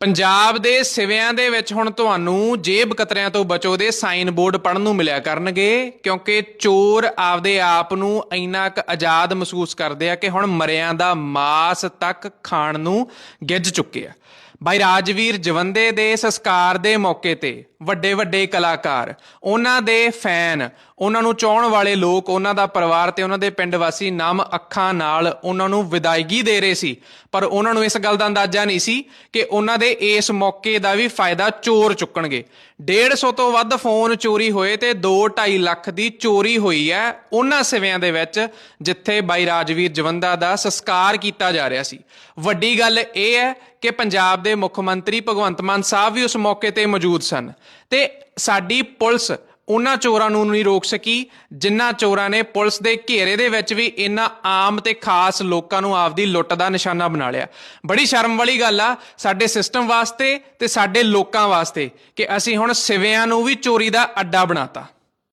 ਪੰਜਾਬ ਦੇ ਸਿਵਿਆਂ ਦੇ ਵਿੱਚ ਹੁਣ ਤੁਹਾਨੂੰ ਜੇਬ ਕਤਰਿਆਂ ਤੋਂ ਬਚੋ ਦੇ ਸਾਈਨ ਬੋਰਡ ਪੜਨ ਨੂੰ ਮਿਲਿਆ ਕਰਨਗੇ, ਕਿਉਂਕਿ ਚੋਰ ਆਪਦੇ ਆਪ ਨੂੰ ਇੰਨਾ ਕੁ ਆਜ਼ਾਦ ਮਹਿਸੂਸ ਕਰਦੇ ਆ ਕਿ ਹੁਣ ਮਰਿਆਂ ਦਾ ਮਾਸ ਤੱਕ ਖਾਣ ਨੂੰ ਗਿੱਜ ਚੁੱਕੇ ਆ। ਭਾਈ ਰਾਜਵੀਰ ਜਵੰਦੇ ਦੇ ਸੰਸਕਾਰ ਦੇ ਮੌਕੇ ਤੇ ਵੱਡੇ ਵੱਡੇ ਕਲਾਕਾਰ, ਉਹਨਾਂ ਦੇ ਫੈਨ ਉਹਨਾਂ ਨੂੰ ਚਾਹਣ ਵਾਲੇ ਲੋਕ, ਉਹਨਾਂ ਦਾ ਪਰਿਵਾਰ ਤੇ ਉਹਨਾਂ ਦੇ ਪਿੰਡ ਵਾਸੀ ਨਮ ਅੱਖਾਂ ਨਾਲ ਉਹਨਾਂ ਨੂੰ ਵਿਦਾਇਗੀ ਦੇ ਰਹੇ ਸੀ। ਪਰ ਉਹਨਾਂ ਨੂੰ ਇਸ ਗੱਲ ਦਾ ਅੰਦਾਜ਼ਾ ਨਹੀਂ ਸੀ ਕਿ ਉਹਨਾਂ ਦੇ ਇਸ ਮੌਕੇ ਦਾ ਵੀ ਫਾਇਦਾ ਚੋਰ ਚੁੱਕਣਗੇ। 150 ਤੋਂ ਵੱਧ ਫੋਨ ਚੋਰੀ ਹੋਏ ਤੇ 2.5 ਲੱਖ ਦੀ ਚੋਰੀ ਹੋਈ ਹੈ ਉਹਨਾਂ ਸਿਵਿਆਂ ਦੇ ਵਿੱਚ, ਜਿੱਥੇ ਬਾਈ ਰਾਜਵੀਰ ਜਵੰਦਾ ਦਾ ਸੰਸਕਾਰ ਕੀਤਾ ਜਾ ਰਿਹਾ ਸੀ। ਵੱਡੀ ਗੱਲ ਇਹ ਹੈ ਕਿ ਪੰਜਾਬ ਦੇ ਮੁੱਖ ਮੰਤਰੀ ਭਗਵੰਤ ਮਾਨ ਸਾਹਿਬ ਵੀ ਉਸ ਮੌਕੇ ਤੇ ਮੌਜੂਦ ਸਨ। ਤੇ ਸਾਡੀ ਪੁਲਿਸ ਉਹਨਾਂ ਚੋਰਾਂ ਨੂੰ ਨਹੀਂ ਰੋਕ ਸਕੀ, ਜਿਨ੍ਹਾਂ ਚੋਰਾਂ ਨੇ ਪੁਲਿਸ ਦੇ ਘੇਰੇ ਦੇ ਵਿੱਚ ਵੀ ਇਹਨਾਂ ਆਮ ਤੇ ਖਾਸ ਲੋਕਾਂ ਨੂੰ ਆਪਦੀ ਲੁੱਟ ਦਾ ਨਿਸ਼ਾਨਾ ਬਣਾ ਲਿਆ। ਬੜੀ ਸ਼ਰਮ ਵਾਲੀ ਗੱਲ ਆ, ਸਾਡੇ ਸਿਸਟਮ ਵਾਸਤੇ ਤੇ ਸਾਡੇ ਲੋਕਾਂ ਵਾਸਤੇ ਕਿ ਅਸੀਂ ਹੁਣ ਸਿਵਿਆਂ ਨੂੰ ਵੀ ਚੋਰੀ ਦਾ ਅੱਡਾ ਬਣਾਤਾ।